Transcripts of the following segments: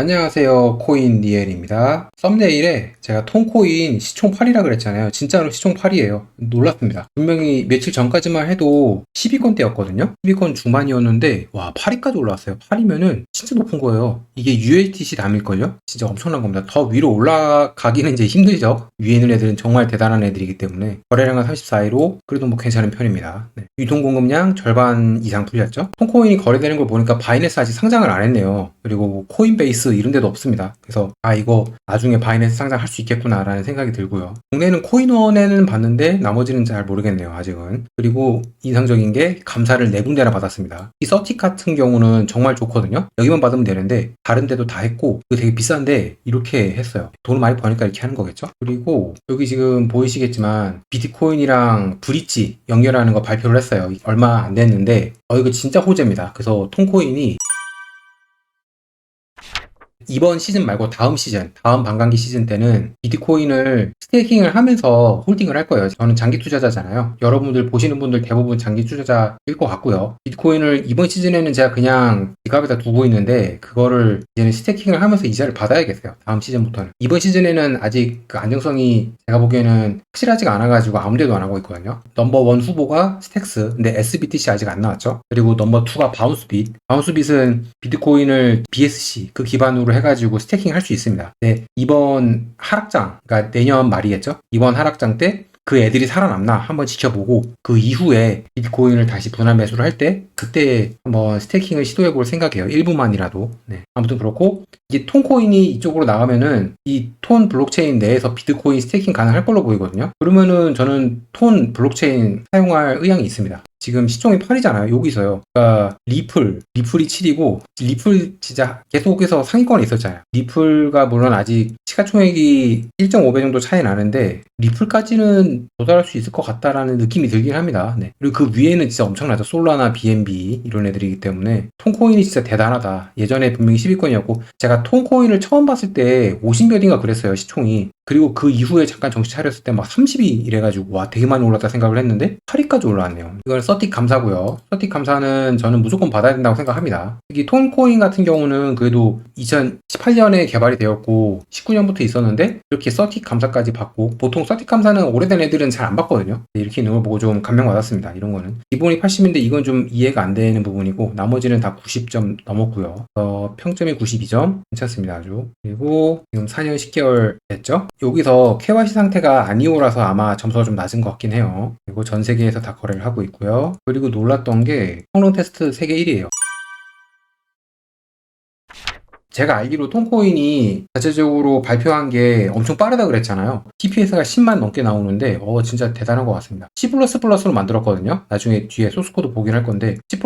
안녕하세요. 코인 니엘입니다. 썸네일에 제가 통코인 시총 8이라 그랬잖아요. 진짜로 시총 8이에요. 놀랐습니다. 분명히 며칠 전까지만 해도 10위권대였거든요. 10위권 중반이었는데 와 8위까지 올라왔어요. 8이면은 진짜 높은 거예요. 이게 USDC 남일걸요? 진짜 엄청난 겁니다. 더 위로 올라가기는 이제 힘들죠. 위에 있는 애들은 정말 대단한 애들이기 때문에 거래량은 34위로 그래도 뭐 괜찮은 편입니다. 네. 유통 공급량 절반 이상 풀렸죠. 통코인이 거래되는 걸 보니까 바이낸스 아직 상장을 안 했네요. 그리고 뭐 코인베이스 이런 데도 없습니다. 그래서 아 이거 나중에 바이낸스 상장할 수 있겠구나라는 생각이 들고요. 국내는 코인원에는 봤는데 나머지는 잘 모르겠네요. 아직은. 그리고 인상적인 게 감사를 네 군데나 받았습니다. 이 서틱 같은 경우는 정말 좋거든요. 여기 만 받으면 되는데 다른 데도 다 했고 이거 되게 비싼데 이렇게 했어요. 돈을 많이 버니까 이렇게 하는 거겠죠. 그리고 여기 지금 보이시겠지만 비트코인이랑 브릿지 연결하는 거 발표를 했어요. 얼마 안 됐는데 어 이거 진짜 호재입니다. 그래서 통코인이 이번 시즌 말고 다음 시즌, 다음 반감기 시즌 때는 비트코인을 스테이킹을 하면서 홀딩을 할 거예요. 저는 장기 투자자잖아요. 여러분들 보시는 분들 대부분 장기 투자자일 것 같고요. 비트코인을 이번 시즌에는 제가 그냥 지갑에다 두고 있는데 그거를 이제는 스테이킹을 하면서 이자를 받아야겠어요. 다음 시즌부터는. 이번 시즌에는 아직 그 안정성이 제가 보기에는 확실하지가 않아가지고 아무데도 안 하고 있거든요. 넘버 원 후보가 스택스, 근데 SBTC 아직 안 나왔죠. 그리고 넘버 2가 바운스빗. 바운스빗은 비트코인을 BSC 그 기반으로 해 가지고 스테이킹 할 수 있습니다. 네, 이번 하락장, 그러니까 내년 말이겠죠? 이번 하락장 때 그 애들이 살아남나 한번 지켜보고 그 이후에 비트코인을 다시 분할 매수를 할 때 그때 한번 스테이킹을 시도해 볼 생각이에요. 일부만이라도. 네. 아무튼 그렇고 이제 톤코인이 이쪽으로 나가면은 이 톤 블록체인 내에서 비트코인 스테이킹 가능할 걸로 보이거든요. 그러면은 저는 톤 블록체인 사용할 의향이 있습니다. 지금 시총이 8이잖아요. 여기서요. 그러니까 리플, 리플이 7이고 리플 진짜 계속해서 상위권에 있었잖아요. 리플가 물론 아직 시가총액이 1.5배 정도 차이 나는데 리플까지는 도달할 수 있을 것 같다라는 느낌이 들긴 합니다. 네. 그리고 그 위에는 진짜 엄청나죠. 솔라나 BNB 이런 애들이기 때문에 톤코인이 진짜 대단하다. 예전에 분명히 10위권이었고 제가 톤코인을 처음 봤을 때 50몇인가 그랬어요. 시총이. 그리고 그 이후에 잠깐 정신 차렸을 때 막 30위 이래가지고 와 되게 많이 올랐다 생각을 했는데 8위까지 올라왔네요. 이건 서틱 감사고요. 서틱 감사는 저는 무조건 받아야 된다고 생각합니다. 특히 톤코인 같은 경우는 그래도 2018년에 개발이 되었고 19년부터 있었는데 이렇게 서틱 감사까지 받고 보통 서틱 감사는 오래된 애들은 잘 안 받거든요. 이렇게 있는 걸 보고 좀 감명받았습니다. 이런 거는 기본이 80인데 이건 좀 이해가 안 되는 부분이고 나머지는 다 90점 넘었고요. 어, 평점이 92점 괜찮습니다. 아주 그리고 지금 4년 10개월 됐죠. 여기서 KYC 상태가 아니오라서 아마 점수가 좀 낮은 것 같긴 해요. 그리고 전 세계에서 다 거래를 하고 있고요. 그리고 놀랐던 게 성능 테스트 세계 1위에요. 제가 알기로 톤코인이 자체적으로 발표한 게 엄청 빠르다 그랬잖아요. TPS가 10만 넘게 나오는데, 어, 진짜 대단한 것 같습니다. C++ 로 만들었거든요. 나중에 뒤에 소스코드 보긴 할 건데, C++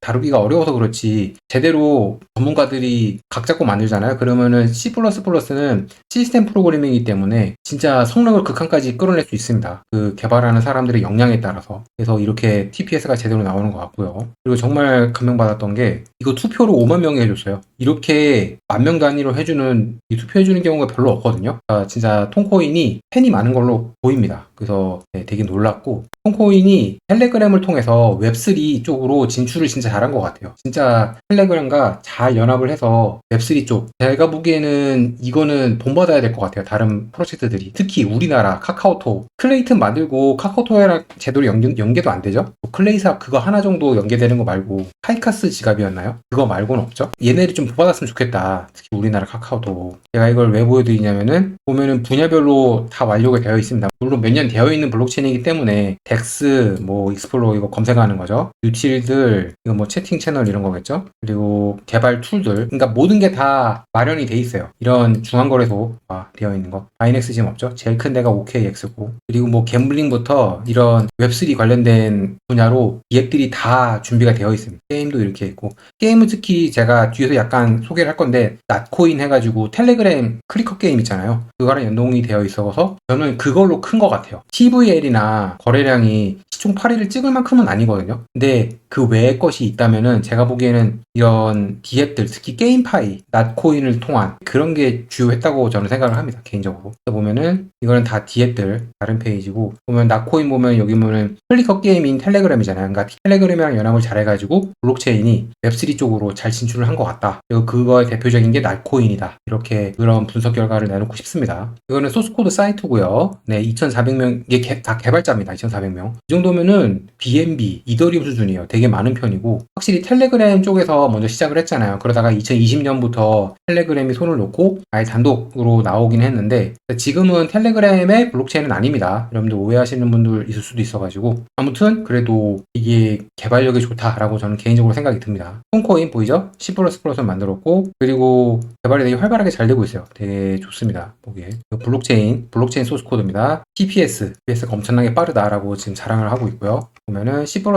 다루기가 어려워서 그렇지, 제대로 전문가들이 각 잡고 만들잖아요. 그러면은 C++는 시스템 프로그래밍이기 때문에 진짜 성능을 극한까지 끌어낼 수 있습니다. 그 개발하는 사람들의 역량에 따라서. 그래서 이렇게 TPS가 제대로 나오는 것 같고요. 그리고 정말 감명받았던 게, 이거 투표로 5만 명이 해줬어요. 이렇게 만명 단위로 해주는 이 투표해주는 경우가 별로 없거든요. 그러니까 진짜 톤코인이 팬이 많은 걸로 보입니다. 그래서 네, 되게 놀랐고 톤코인이 텔레그램을 통해서 웹3 쪽으로 진출을 진짜 잘한 것 같아요. 진짜 텔레그램과 잘 연합을 해서 웹3 쪽 제가 보기에는 이거는 본받아야 될 것 같아요. 다른 프로젝트들이 특히 우리나라 카카오톡 클레이튼 만들고 카카오톡이랑 제대로 연계, 연계도 안 되죠. 뭐 클레이사 그거 하나 정도 연계되는 거 말고 카이카스 지갑이었나요? 그거 말고는 없죠. 얘네들이 좀 본받았으면 좋겠 다. 특히 우리나라 카카오톡 제가 이걸 왜 보여드리냐면은 보면은 분야별로 다 완료가 되어 있습니다. 물론 몇 년 되어 있는 블록체인이기 때문에 덱스, 뭐 익스플로 이거 검색하는 거죠. 유틸들, 이거 뭐 채팅 채널 이런 거겠죠. 그리고 개발 툴들, 그러니까 모든 게 다 마련이 돼 있어요. 이런 중앙거래소가 되어 있는 거. 바이넥스 지금 없죠. 제일 큰 데가 OKX고. 그리고 뭐 갬블링부터 이런 웹3 관련된 분야로 앱들이 다 준비가 되어 있습니다. 게임도 이렇게 있고. 게임은 특히 제가 뒤에서 약간 소개를 할 건데, 낫코인 해가지고 텔레그램 클리커 게임 있잖아요. 그거랑 연동이 되어 있어서 저는 그걸로 큰 것 같아요. TVL이나 거래량이 시총 8위를 찍을 만큼은 아니거든요. 근데 그 외의 것이 있다면은 제가 보기에는 이런 디앱들, 특히 게임파이, 낫코인을 통한 그런 게 주요했다고 저는 생각을 합니다. 개인적으로. 보면은 이거는 다 디앱들 다른 페이지고 보면 낫코인 보면 여기 보면은 클리커 게임인 텔레그램이잖아요. 그러니까 텔레그램이랑 연합을 잘해가지고 블록체인이 웹3 쪽으로 잘 진출을 한 것 같다. 그리고 그거 그거의 대표적인 게 날코인이다. 이렇게 그런 분석 결과를 내놓고 싶습니다. 이거는 소스코드 사이트고요. 네, 2,400명 이게 개- 다 개발자입니다. 2,400명. 이 정도면은 BNB, 이더리움 수준이에요. 되게 많은 편이고 확실히 텔레그램 쪽에서 먼저 시작을 했잖아요. 그러다가 2020년부터 텔레그램이 손을 놓고 아예 단독으로 나오긴 했는데 지금은 텔레그램의 블록체인은 아닙니다. 여러분들 오해하시는 분들 있을 수도 있어가지고 아무튼 그래도 이게 개발력이 좋다라고 저는 개인적으로 생각이 듭니다. 폰코인 보이죠? C++ 를 만들었고 그리고 개발이 되게 활발하게 잘 되고 있어요. 되게 좋습니다. 보기에 이거 블록체인 블록체인 소스 코드입니다. TPS, TPS가 엄청나게 빠르다라고 지금 자랑을 하고 있고요. 보면은 C++로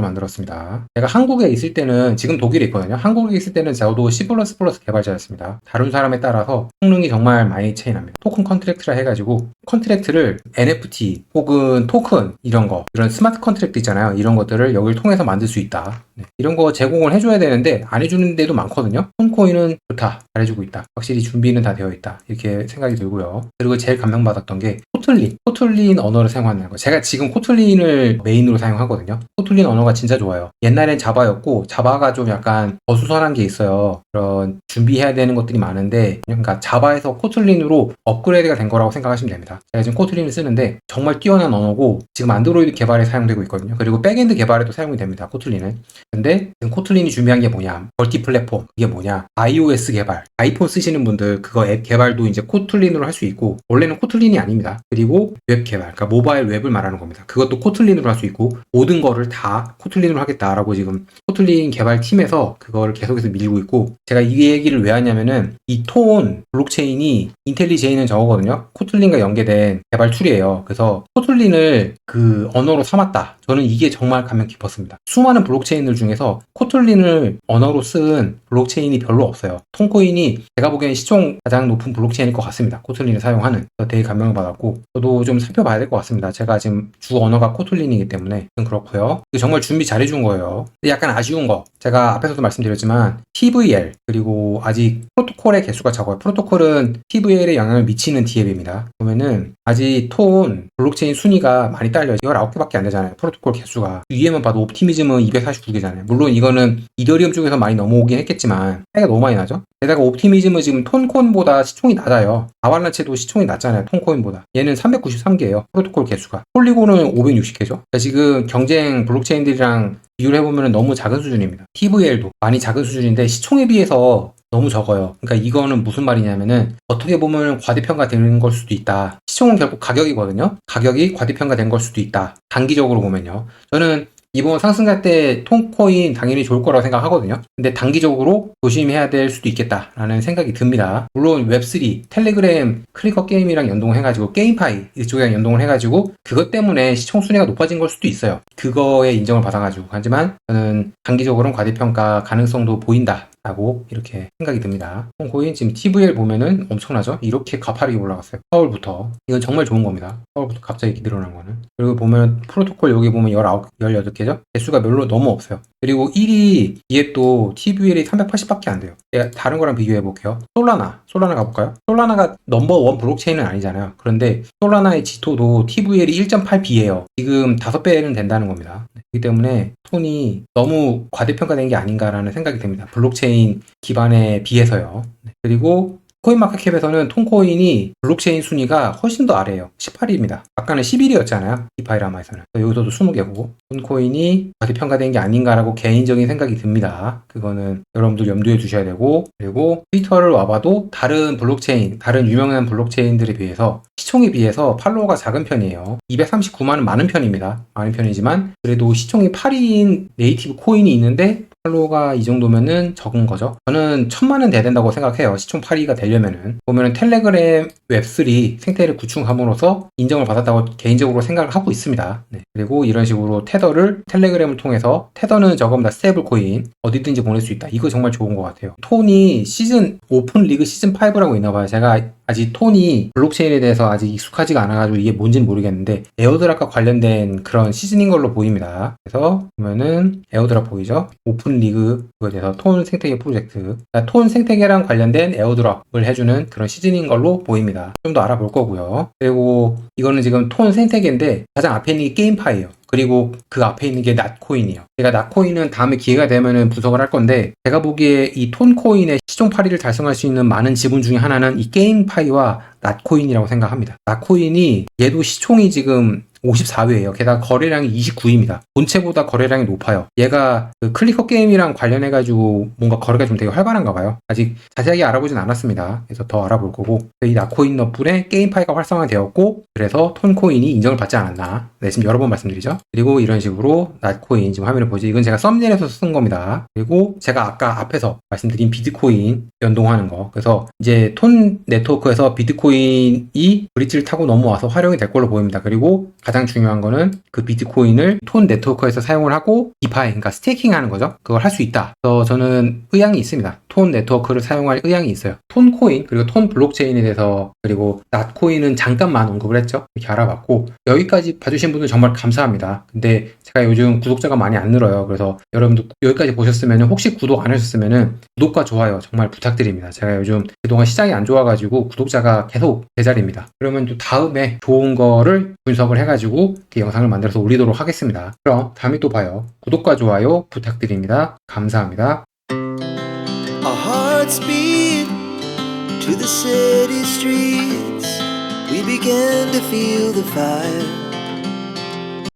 만들었습니다. 제가 한국에 있을 때는 지금 독일에 있거든요. 한국에 있을 때는 저도 C++ 개발자였습니다. 다른 사람에 따라서 성능이 정말 많이 차이 납니다. 토큰 컨트랙트라 해가지고 컨트랙트를 NFT 혹은 토큰 이런 거 이런 스마트 컨트랙트 있잖아요. 이런 것들을 여기를 통해서 만들 수 있다. 네, 이런 거 제공을 해줘야 되는데 안 해주는 데도 많거든요. 폰코인은 좋다. 잘해주고 있다. 확실히 준비는 다 되어 있다. 이렇게 생각이 들고요. 그리고 제일 감명받았던 게 코틀린. 코틀린 언어를 사용한다는 거. 제가 지금 코틀린을 메인으로 사용하거든요. 코틀린 언어가 진짜 좋아요. 옛날엔 자바였고 자바가 좀 약간 어수선한 게 있어요. 그런 준비해야 되는 것들이 많은데 그러니까 자바에서 코틀린으로 업그레이드가 된 거라고 생각하시면 됩니다. 제가 지금 코틀린을 쓰는데 정말 뛰어난 언어고 지금 안드로이드 개발에 사용되고 있거든요. 그리고 백엔드 개발에도 사용이 됩니다. 코틀린은. 근데 코틀린이 준비한 게 뭐냐? 멀티 플랫폼. 이게 뭐냐? iOS 개발. 아이폰 쓰시는 분들 그거 앱 개발도 이제 코틀린으로 할 수 있고 원래는 코틀린이 아닙니다. 그리고 웹 개발. 그러니까 모바일 웹을 말하는 겁니다. 그것도 코틀린으로 할 수 있고 모든 거를 다 코틀린으로 하겠다라고 지금 코틀린 개발 팀에서 그거를 계속해서 밀고 있고 제가 이 얘기를 왜 하냐면은 이 톤 블록체인이 인텔리제이는 저거거든요. 코틀린과 연계된 개발 툴이에요. 그래서 코틀린을 그 언어로 삼았다. 저는 이게 정말 감명 깊었습니다. 수많은 블록체인들 중에서 코틀린을 언어로 쓴 블록체인이 별로 없어요. 톤코인이 제가 보기에는 시총 가장 높은 블록체인일 것 같습니다. 코틀린을 사용하는. 되게 감명을 받았고 저도 좀 살펴봐야 될 것 같습니다. 제가 지금 주 언어가 코틀린이기 때문에 좀 그렇고요. 정말 준비 잘해준 거예요. 근데 약간 아쉬운 거 제가 앞에서도 말씀드렸지만 TVL 그리고 아직 프로토콜의 개수가 적어요. 프로토콜은 TVL에 영향을 미치는 DApp입니다. 보면은 아직 톤 블록체인 순위가 많이 딸려요. 19개밖에 안 되잖아요. 프로토콜 개수가. 위에만 봐도 옵티미즘은 249개잖아요. 물론 이거는 이더리움 쪽에서 많이 넘어오긴 했겠지만 차이가 너무 많이 나죠. 게다가 옵티미즘은 지금 톤코인보다 시총이 낮아요. 아발란체도 시총이 낮잖아요. 톤코인보다. 얘는 393개예요. 프로토콜 개수가. 폴리곤은 560개죠. 지금 경쟁 블록체인들이랑 비교를 해보면 너무 작은 수준입니다. TVL도 많이 작은 수준인데 시총에 비해서 너무 적어요. 그러니까 이거는 무슨 말이냐면은 어떻게 보면 과대평가 되는 걸 수도 있다. 시총은 결국 가격이거든요. 가격이 과대평가 된 걸 수도 있다. 단기적으로 보면요. 저는 이번 상승할 때 톤코인 당연히 좋을 거라고 생각하거든요. 근데 단기적으로 조심해야 될 수도 있겠다라는 생각이 듭니다. 물론 웹3, 텔레그램, 클리커 게임이랑 연동해가지고 게임파이 이쪽이랑 연동을 해가지고 그것 때문에 시총 순위가 높아진 걸 수도 있어요. 그거에 인정을 받아가지고 하지만 저는 단기적으로는 과대평가 가능성도 보인다. 라고 이렇게 생각이 듭니다. 톤코인 지금 TVL 보면은 엄청나죠? 이렇게 가파르게 올라갔어요. 4월부터. 이건 정말 좋은 겁니다. 4월부터 갑자기 늘어난 거는. 그리고 보면 프로토콜 여기 보면 19, 18개죠? 개수가 별로 너무 없어요. 그리고 1위 뒤에 또 TVL이 380밖에 안 돼요. 제가 다른 거랑 비교해 볼게요. 솔라나. 솔라나 가볼까요? 솔라나가 넘버원 블록체인은 아니잖아요. 그런데 솔라나의 지토도 TVL이 1.8B예요. 지금 5배는 된다는 겁니다. 그렇기 때문에 톤이 너무 과대평가된 게 아닌가라는 생각이 듭니다. 블록체인 기반에 비해서요. 네. 그리고 코인마켓캡에서는 톤코인이 블록체인 순위가 훨씬 더 아래에요. 18위입니다. 아까는 11위였잖아요. 이파이라마에서는. 여기서도 20개고 톤코인이 과대평가된 게 아닌가라고 개인적인 생각이 듭니다. 그거는 여러분들 염두에 두셔야 되고 그리고 트위터를 와봐도 다른 블록체인, 다른 유명한 블록체인들에 비해서 시총에 비해서 팔로워가 작은 편이에요. 239만은 많은 편입니다. 많은 편이지만 그래도 시총이 8위인 네이티브 코인이 있는데 팔로워가 이 정도면은 적은 거죠. 저는 천만은 돼야 된다고 생각해요. 시총 8위가 되려면은. 보면은 텔레그램 웹3 생태를 구축함으로써 인정을 받았다고 개인적으로 생각을 하고 있습니다. 네. 그리고 이런 식으로 테더를 텔레그램을 통해서 테더는 저거보다 스테이블 코인 어디든지 보낼 수 있다. 이거 정말 좋은 것 같아요. 톤이 시즌 오픈 리그 시즌 5라고 있나 봐요. 제가 아직 톤이 블록체인에 대해서 아직 익숙하지가 않아가지고 이게 뭔지는 모르겠는데 에어드랍과 관련된 그런 시즌인 걸로 보입니다. 그래서 보면은 에어드랍 보이죠? 오픈 리그에 대해서 톤 생태계 프로젝트, 그러니까 톤 생태계랑 관련된 에어드랍을 해주는 그런 시즌인 걸로 보입니다. 좀 더 알아볼 거고요. 그리고 이거는 지금 톤 생태계인데 가장 앞에 있는 게 게임파이예요. 그리고 그 앞에 있는 게 낫코인이에요. 제가 낫코인은 다음에 기회가 되면은 분석을 할 건데 제가 보기에 이 톤코인의 시종 8위를 달성할 수 있는 많은 지분 중에 하나는 이 게임파이와 낫코인이라고 생각합니다. 낫코인이 얘도 시총이 지금 54회예요. 게다가 거래량이 29입니다. 본체보다 거래량이 높아요. 얘가 그 클리커 게임이랑 관련해가지고 뭔가 거래가 좀 되게 활발한가 봐요. 아직 자세하게 알아보진 않았습니다. 그래서 더 알아볼 거고 이 나코인 덕분에 게임파이가 활성화되었고 그래서 톤코인이 인정을 받지 않았나. 네, 지금 여러 번 말씀드리죠. 그리고 이런 식으로 나코인 지금 화면을 보지. 이건 제가 썸네일에서 쓴 겁니다. 그리고 제가 아까 앞에서 말씀드린 비트코인 연동하는 거. 그래서 이제 톤 네트워크에서 비트코인이 브릿지를 타고 넘어와서 활용이 될 걸로 보입니다. 그리고 가장 중요한 거는 그 비트코인을 톤 네트워크에서 사용을 하고 디파이, 그러니까 스테이킹 하는 거죠. 그걸 할 수 있다. 그래서 저는 의향이 있습니다. 톤 네트워크를 사용할 의향이 있어요. 톤 코인, 그리고 톤 블록체인에 대해서, 그리고 낫코인은 잠깐만 언급을 했죠. 이렇게 알아봤고, 여기까지 봐주신 분들 정말 감사합니다. 근데 제가 요즘 구독자가 많이 안 늘어요. 그래서 여러분들 여기까지 보셨으면 혹시 구독 안 하셨으면 구독과 좋아요 정말 부탁드립니다. 제가 요즘 그동안 시장이 안 좋아가지고 구독자가 계속 제자리입니다. 그러면 또 다음에 좋은 거를 분석을 해가지고 이렇게 영상을 만들어서 올리도록 하겠습니다. 그럼 다음에 또 봐요. 구독과 좋아요 부탁드립니다. 감사합니다. To the city streets. We began to feel the fire.